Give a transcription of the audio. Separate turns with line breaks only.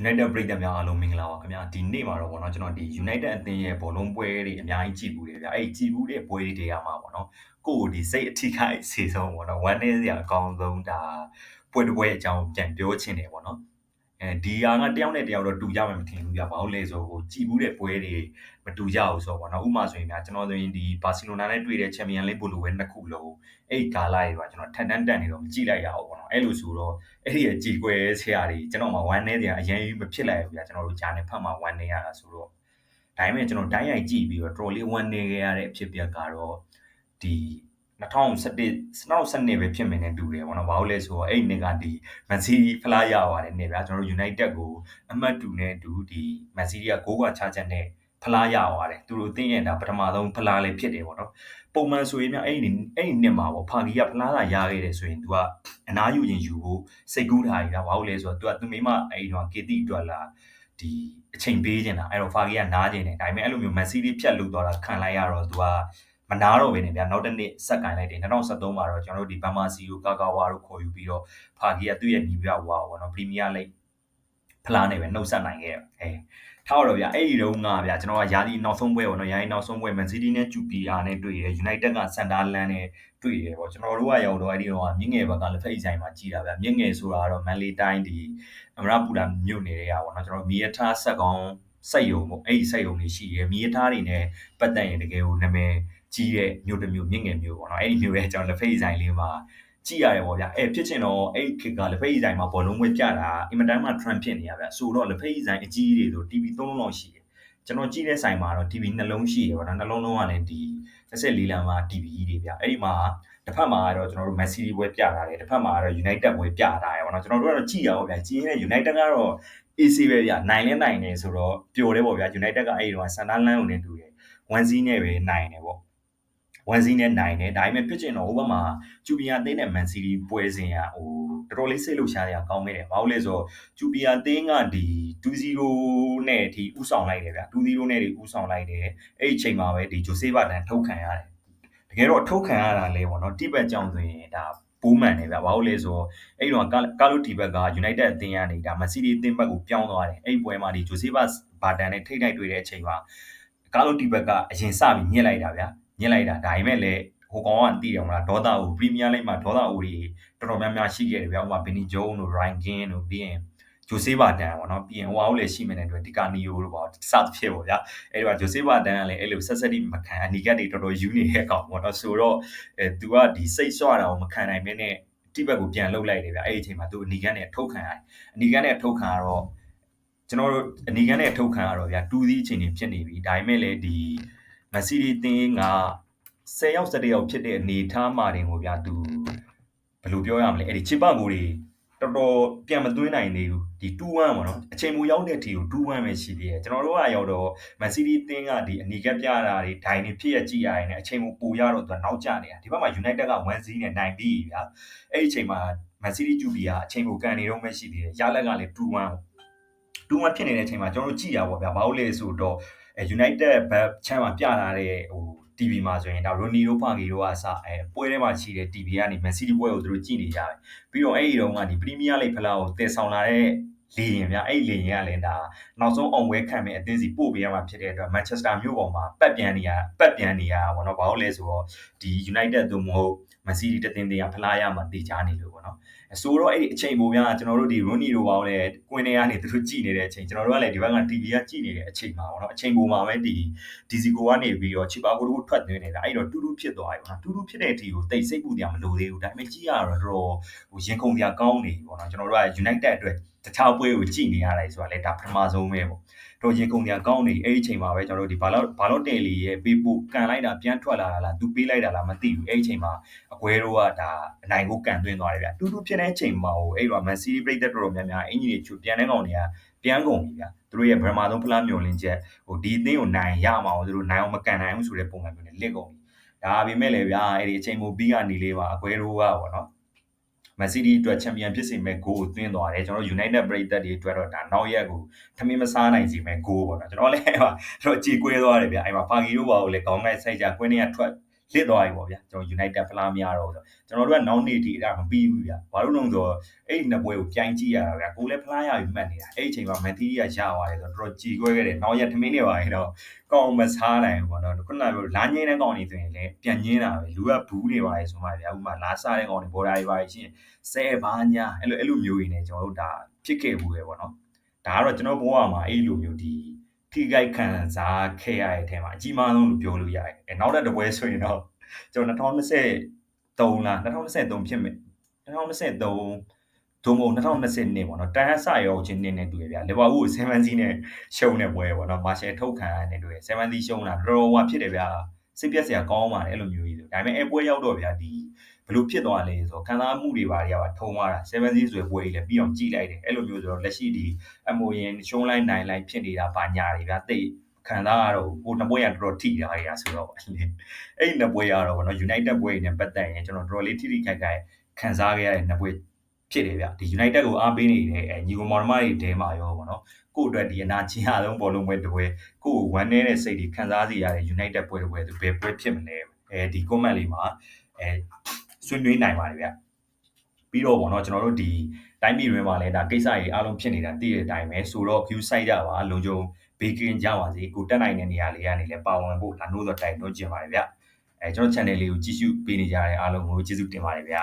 United ပရိသတ်များအားလုံးမင်္ဂလာပါခင်ဗျာဒီနေ့မှာတော့ဗောနော်ကျွန်တော်ဒီ United အသင်းရဲ့ဘောလုံးပွဲတွေအများကြီးကြည့်ဘူးတယ်ဗျာအဲ့ကြည့်ဘူးတဲ့ပွဲတွေတဲရမှာဗောနော်ကိုယ်ဒီစိတ်အထိခိုက်စေဆုံးဗောနော် one day စရာအကောင်းဆုံးဒါပွဲတစ်ပွဲအကြောင်းပြန်ပြောချင်တယ်ဗောနော် အဲဒီဟာကတယောက်နဲ့တယောက်တော့တူကြမှာမထင်ဘူးဗျာဘာလို့လဲဆိုဟိုကြည်ဘူးတဲ့ပွဲတွေမတူကြဘူးဆိုတော့ဗောနော်ဥပမာဆိုရင်ဗျာကျွန်တော်ဆိုရင်ဒီဘာစီလိုနာနဲ့တွေ့တဲ့ချန်ပီယံလိဘောလိုဝဲနှစ်ခုလုံးအဲ့ကာလာတွေပါကျွန်တော်ထန်တန်းတက်နေတော့မကြည့်လိုက်ရဘူးဗောနော်အဲ့လိုဆိုတော့အဲ့ဒီအကြည်ကွယ်ဆရာတွေကျွန်တော်မှဝမ်းနေတယ်အရင်မဖြစ်လိုက်ဘူးဗျာကျွန်တော်တို့ဂျာနယ်ဖတ်မှဝမ်းနေရတာဆိုတော့ဒါပေမဲ့ကျွန်တော်တိုင်းရိုက်ကြည့်ပြီးတော့တော်လေးဝမ်းနေခဲ့ရတဲ့အဖြစ်ပြက်ကတော့ဒီ 2011 2012ပဲဖြစ်မယ်နဲ့တူတယ်ပေါ့နော်။ဘာလို့လဲဆိုတော့အဲ့နှစ်ကဒီမန်စီးတီးဖလားရပါတယ်နဲ့ဗျာကျွန်တော်တို့ United ကိုအမှတ်တူနဲ့တူဒီမန်စီးတီးက6ကချချက်နဲ့ဖလားရပါတယ်။သူတို့သိရင်ဒါပထမဆုံးဖလားလေးဖြစ်တယ်ပေါ့နော်။ပုံမှန်ဆိုရင်ဗျအဲ့ဒီအဲ့ဒီနှစ်မှာပေါ့ဖာဂီကဖလားလာရခဲ့တယ်ဆိုရင် तू ကအနားယူရင်ယူဖို့စိတ်ကူးထားရတာဘာလို့လဲဆိုတော့ तू ကသူမိမအဲ့ဒီတော့ကေတီအတွက်လာဒီအချိန်ပေးနေတာအဲ့တော့ဖာဂီကနားကျင်တယ်ဒါပေမဲ့အဲ့လိုမျိုးမန်စီးတီးဖြတ်လို့သွားတာခံလိုက်ရတော့ तू က မနာတော့ပဲနေဗျာနောက်တစ်နှစ်ဆက်ကင်လိုက်တယ်2013မှာတော့ကျွန်တော်တို့ဒီဘမ်မာစီကိုကာကာဝါတို့ခေါ်ယူပြီးတော့ဖာဂီကသူ့ရဲ့ညီပြဝါပေါ့နော်ပရီးမီးယားလိဂ်ဖလားနဲ့ပဲနှုတ်ဆက်နိုင်ခဲ့အဲထားတော့ဗျာအဲ့ဒီတုန်းကဗျာကျွန်တော်ကယာဒီနောက်ဆုံးပွဲပေါ့နော်ယာဒီနောက်ဆုံးပွဲမန်စီးတီးနဲ့ဂျူပီယာနဲ့တွေ့ရတယ်ယူနိုက်တက်ကစန်ဒါလန်နဲ့တွေ့ရတယ်ပေါ့ကျွန်တော်တို့ကရောက်တော့အဲ့ဒီတော့မြင့်ငယ်ဘက်ကလက်ဖက်ဆိုင်မှာကြီးတာဗျာမြင့်ငယ်ဆိုတာကတော့မန်လေးတိုင်းဒီအမရပူလာမြို့နယ်တွေကပေါ့နော်ကျွန်တော်မီယထားဆက်ကောင်စိတ်ယုံပေါ့အဲ့ဒီစိတ်ယုံတွေရှိရယ်မီယထားတွေနဲ့ပတ်သက်ရင်တကယ်ကိုနာမည် ကြီးတဲ့မြို့တစ်မြို့မြင့်ငယ်မြို့ပေါ့နော်အဲ့ဒီမြို့ရဲ့ကျွန်တော်လက်ဖေးဆိုင်လေးမှာကြည့်ရတယ်ပေါ့ဗျာအဲဖြစ်ချင်တော့အဲ့ခေတ်ကလက်ဖေးဆိုင်မှာဘောလုံးဝဲပြတာအင်မတန်မှ trend ဖြစ်နေရဗျာဆိုတော့လက်ဖေးဆိုင်အကြီးတွေဆို TV 3လုံးလောက်ရှိတယ်ကျွန်တော်ကြည့်တဲ့ဆိုင်မှာတော့ TV နှလုံးရှိရပေါ့နော်နှလုံးလုံးကလည်းဒီ14လမ်းမှာ TV ကြီးတွေဗျအဲ့ဒီမှာတစ်ဖက်မှာကတော့ကျွန်တော်တို့ Messi ပွဲပြတာတယ်တစ်ဖက်မှာကတော့ United ပွဲပြတာရယ်ပေါ့နော်ကျွန်တော်တို့ကတော့ကြည့်ရအောင်ဗျာကြည့်ရင် United ကတော့ AC ပဲဗျာနိုင်လဲနိုင်နေဆိုတော့ပျော်တယ်ပေါ့ဗျာ United ကအဲ့ဒီတော့ဆန်ဒါလန်ကိုနေတူတယ်1 0နဲ့ပဲနိုင်တယ်ပေါ့ 1စီးနဲ့နိုင်တယ်ဒါပေမဲ့ဖြစ်ချင်တော့ဟိုဘက်မှာကျူပီယာတင်းနဲ့မန်စီးတီးပွဲစဉ်ကဟိုတော်တော်လေးစိတ်လှုပ်ရှားရကောင်းခဲ့တယ်ဘာလို့လဲဆိုတော့ကျူပီယာတင်းကဒီ2-0နဲ့ဒီဥဆောင်လိုက်တယ်ဗျာ2-0နဲ့ဒီဥဆောင်လိုက်တယ်အဲ့ဒီအချိန်မှာပဲဒီဂျိုဆေးဘာတန်ထုတ်ခံရတယ်တကယ်တော့ထုတ်ခံရတာလဲပေါ့နော်တိဘက်ကြောင့်ဆိုရင်ဒါပိုးမှန်တယ်ဗျာဘာလို့လဲဆိုတော့အဲ့တော့ကာလိုတီဘက်က United အသင်းကနေဒါမန်စီးတီးအသင်းဘက်ကိုပြောင်းသွားတယ်အဲ့ဒီပွဲမှာဒီဂျိုဆေးဘာဘာတန်နဲ့ထိတ်တိုက်တွေ့တဲ့အချိန်မှာကာလိုတီဘက်ကအရင်စပြီးညစ်လိုက်တာဗျာ ညစ်လိုက်တာဒါပေမဲ့လည်းဟိုကောင်ကတည်တယ်မလားဒေါသကိုပရီးမီးယားလိဂ်မှာဒေါသအိုတွေတော်တော်များများရှိခဲ့တယ်ဗျာဥပမာဘင်နီဂျုံတို့ရိုင်ဂင်းတို့ပြီးရင်ဂျိုဆေးဘာတန်ပေါ့နော်ပြီးရင်ဟိုအောင်လည်းရှိမယ်တဲ့အတွက်ဒီကာနီယိုတို့ပေါ့စသဖြင့်ပေါ့ဗျာအဲ့ဒီမှာဂျိုဆေးဘာတန်ကလည်းအဲ့လိုဆက်ဆက်တိမခံအနီကတ်တွေတော်တော်ယူနေတဲ့အကောင်ပေါ့နော်ဆိုတော့အဲသူကဒီစိတ်ဆွတာကိုမခံနိုင်မင်းနဲ့တိဘက်ကိုပြန်လှုပ်လိုက်တယ်ဗျအဲ့ဒီအချိန်မှာသူအနီကန်နဲ့ထုတ်ခံရတယ်အနီကန်နဲ့ထုတ်ခံရတော့ကျွန်တော်တို့အနီကန်နဲ့ထုတ်ခံရတော့ဗျာ2သီးအချိန်တွေဖြစ်နေပြီဒါပေမဲ့လည်းဒီ မစီဒီတင်းက10ယောက်17ယောက်ဖြစ်တဲ့အနေထားမှာတင်ကိုဗျာသူဘယ်လိုပြောရမလဲအဲ့ဒီချစ်ပကိုတွေတော်တော်ပြန်မသွင်းနိုင်သေးဘူးဒီ2-1ပေါ့နော်အချိန်မူရောက်တဲ့အထိကို2-1ပဲရှိသေးတယ်ကျွန်တော်တို့ကရောက်တော့မန်စီးတီးတင်းကဒီအနီကပ်ပြတာတွေဒိုင်တွေဖြစ်ရကြည့်ရရင်လည်းအချိန်မူပိုရတော့သူကနောက်ကျနေတာဒီဘက်မှာ United က1စီးနဲ့နိုင်ပြီးဗျာအဲ့ဒီအချိန်မှာမန်စီးတီးဂျူဘီကအချိန်မူကန်နေတော့မှရှိသေးတယ်ရလက်ကလည်း2-1 2-1ဖြစ်နေတဲ့အချိန်မှာကျွန်တော်တို့ကြည့်ရပါဗျာဘာလို့လဲဆိုတော့ United ဘက်ချမ်းမှာပြလာတဲ့ဟို TV မှာဆိုရင်ဒါရိုနီရိုဖာဂီတို့ကအစအဲပွဲထဲမှာရှိတဲ့ TV ကနေမန်စီးတီးပွဲကိုသူတို့ကြည့်နေကြတယ်ပြီးတော့အဲ့ဒီတုန်းကဒီပရီးမီးယားလိဂ်ဖလားကိုတည်ဆောင်လာတဲ့ လေရင်ဗျအဲ့လေရင်ကလည်းဒါနောက်ဆုံးအောင်ပွဲခံမဲ့အသင်းစီပို့ပေးရမှာဖြစ်တဲ့အတွက်မန်ချက်စတာမြို့ပေါ်မှာပတ်ပြန်နေရပတ်ပြန်နေရပါတော့ဘာလို့လဲဆိုတော့ဒီ United တို့မဟုတ်မန်စီးတီးတသင်းတွေကဖလားရမှာတည်ကြနေလို့ပေါ့နော်ဆိုတော့အဲ့ဒီအချိန်ပုံများကျွန်တော်တို့ဒီ Rooney တို့ပေါင်းလဲကွင်းထဲကနေသူတို့ကြည်နေတဲ့အချိန်ကျွန်တော်တို့ကလည်းဒီဘက်က TV ကကြည်နေတဲ့အချိန်မှာပေါ့နော်အချိန်ပုံမှာပဲဒီ Dizico ကနေပြီးတော့ Chipago တို့ထွက်သွင်းနေတာအဲ့တော့တူတူဖြစ်သွားပြီပေါ့နော်တူတူဖြစ်တဲ့အထိကိုတိတ်စိတ်ပူတရားမလိုသေးဘူးဒါပေမဲ့ကြည့်ရတော့တော့ဟိုရင်ခုန်ပြကောင်းနေပြီပေါ့နော်ကျွန်တော်တို့က United အတွက် တခြားပွဲကိုကြည်နေရတယ်ဆိုတာလေဒါပထမဆုံးပဲပေါ့တော့ရင်ကုန်တရားကောင်းနေအဲ့ဒီအချိန်မှာပဲကျွန်တော်တို့ဒီဘာလို့ဘာလို့တယ်လီရဲ့ပေးဖို့ကန်လိုက်တာပြန်ထွက်လာတာလားသူပေးလိုက်တာလားမသိဘူးအဲ့ဒီအချိန်မှာအကွဲတို့ကဒါအနိုင်ကိုကန်သွင်းသွားတယ်ဗျတူတူဖြစ်တဲ့အချိန်မှာဟိုအဲ့တော့ Man City ပြိတ္တတော်တော်များများအင်ဂျီတွေချူပြန်တဲ့ကောင်တွေကပြန်ကုန်ပြီဗျသူတို့ရဲ့ဗရမာသုံးဖလားမျောလင်းချက်ဟိုဒီအသင်းကိုနိုင်ရမှာအောင်သူတို့နိုင်အောင်မကန်နိုင်ဘူးဆိုတဲ့ပုံစံမျိုးနဲ့လစ်ကုန်ပြီဒါပေမဲ့လည်းဗျာအဲ့ဒီအချိန်မိုပြီးကနေလေးပါအကွဲတို့ကပေါ့နော် မန်စီးတီးအတွက်ချန်ပီယံဖြစ်စေမဲ့ဂိုးကိုသွင်းသွားတယ်ကျွန်တော် United ပရိသတ်တွေအတွက်တော့ဒါနောက်ရက်ကိုထမင်းမစားနိုင်စီမဲ့ဂိုးပေါ့နော်ကျွန်တော်လည်းဟိုတော့ကြည်ကွဲသွားတယ်ဗျအဲ့မှာဖာဂီတို့ဘာကိုလည်းခေါင်းကိုက်ဆိုင်ကြကွင်းထဲကထွက် လစ်သွားပြီပေါ့ဗျာကျွန်တော် United ဖလားမရတော့ဘူးဆိုကျွန်တော်တို့ကနောက်နေ့ဒီအဲ့ဒါမပြီးဘူးဗျာဘာလို့လဲဆိုတော့အဲ့ဒီနှစ်ပွဲကိုပြိုင်ကြည့်ရတာဗျာကိုလည်းဖလားရပြီမှတ်နေတာအဲ့ဒီအချိန်မှာမန်တီးကရသွားတယ်ဆိုတော့တော်တော်ကြည်ခွဲခဲ့တယ်နောက်ရက်ထမင်းနေပါရင်တော့ကောင်းမစားနိုင်ဘူးပေါ့နော်ခုနကပြောလာငင်းတဲ့ကောင်နေဆိုရင်လည်းပြန်ငင်းတာပဲလူကဘူးနေပါလေဆိုမှဗျာဥပမာလာစားတဲ့ကောင်တွေဘော်ဒါတွေပါရှင်ဆဲဘာညာအဲ့လိုအဲ့လိုမျိုးတွေနေကျွန်တော်တို့ဒါဖြစ်ခဲ့ဘူးပဲပေါ့နော်ဒါကတော့ကျွန်တော်ဘဝမှာအဲ့လိုမျိုးဒီ ထိခိုက်ခံစားခဲ့ရတဲ့အထက်မှာအကြီးမားဆုံးလို့ပြောလို့ရတယ်အဲနောက်တစ်ပွဲဆိုရင်တော့ကျွန်တော်2023လား2023ဖြစ်မယ်2023ဒုံမုံ2020နှစ်ပေါ့နော်တန်းဆရောချင်းနှစ်နဲ့တူရဗျာလီဗာပူးကို7စီးနဲ့ရှုံးတဲ့ပွဲပေါ့နော်မာရှယ်ထုတ်ခံရတယ်တူရ7စီးရှုံးတာတော်တော်ဟွာဖြစ်တယ်ဗျာစိတ်ပြက်စရာကောင်းပါတယ်အဲ့လိုမျိုးကြီးဆိုဒါပေမဲ့အဲပွဲရောက်တော့ဗျာဒီ ဘလို့ဖြစ်သွားလဲဆိုတော့ခံစားမှုတွေပါတွေကပါထုံသွားတာ7စီးဆိုပွဲကြီးလည်းပြီးအောင်ကြည့်လိုက်တယ်အဲ့လိုမျိုးဆိုတော့လက်ရှိဒီအမိုရင်ရှုံးလိုက်နိုင်လိုက်ဖြစ်နေတာပါညာတွေဗျာတိတ်ခံစားရတော့ဟိုနှစ်ပွဲရတော်တော်ထိတာတွေကဆိုတော့အဲ့ဒီနှစ်ပွဲရတော့ဗောနော် United ပွဲနဲ့ပတ်သက်ရင်ကျွန်တော်တော်တော်လေးထိထိခိုက်ခိုက်ခံစားခဲ့ရတဲ့နှစ်ပွဲဖြစ်တယ်ဗျဒီ United ကိုအားပေးနေတဲ့အဲညီကိုမောင်နှမတွေတဲမှာရောဗောနော်ကို့အတွက်ဒီအနာချင်းအလုံးဘောလုံးပွဲတစ်ပွဲကို့ကိုဝမ်းနေတဲ့စိတ်တွေခံစားစီရတဲ့ United ပွဲတစ်ပွဲသူဘယ်ပွဲဖြစ်မလဲအဲဒီ comment လေးမှာအဲ ဆွေးနွေးနိုင်ပါတယ်ဗျပြီးတော့ဗောနော်ကျွန်တော်တို့ဒီတိုင်းပြည်တွင်းမှာလည်းဒါကိစ္စတွေအားလုံးဖြစ်နေတာသိတဲ့အတိုင်းပဲဆိုတော့ view site ကြပါလုံခြုံဘေးကင်းကြပါစေကိုတက်နိုင်တဲ့နေရာလေးကနေလည်းပါဝင်ဖို့ဒါနှိုးတော့တိုက်တွန်းချင်ပါတယ်ဗျအဲကျွန်တော် channel လေးကိုကြည့်ရှုပေးနေကြတဲ့အားလုံးကိုကျေးဇူးတင်ပါတယ်ဗျာ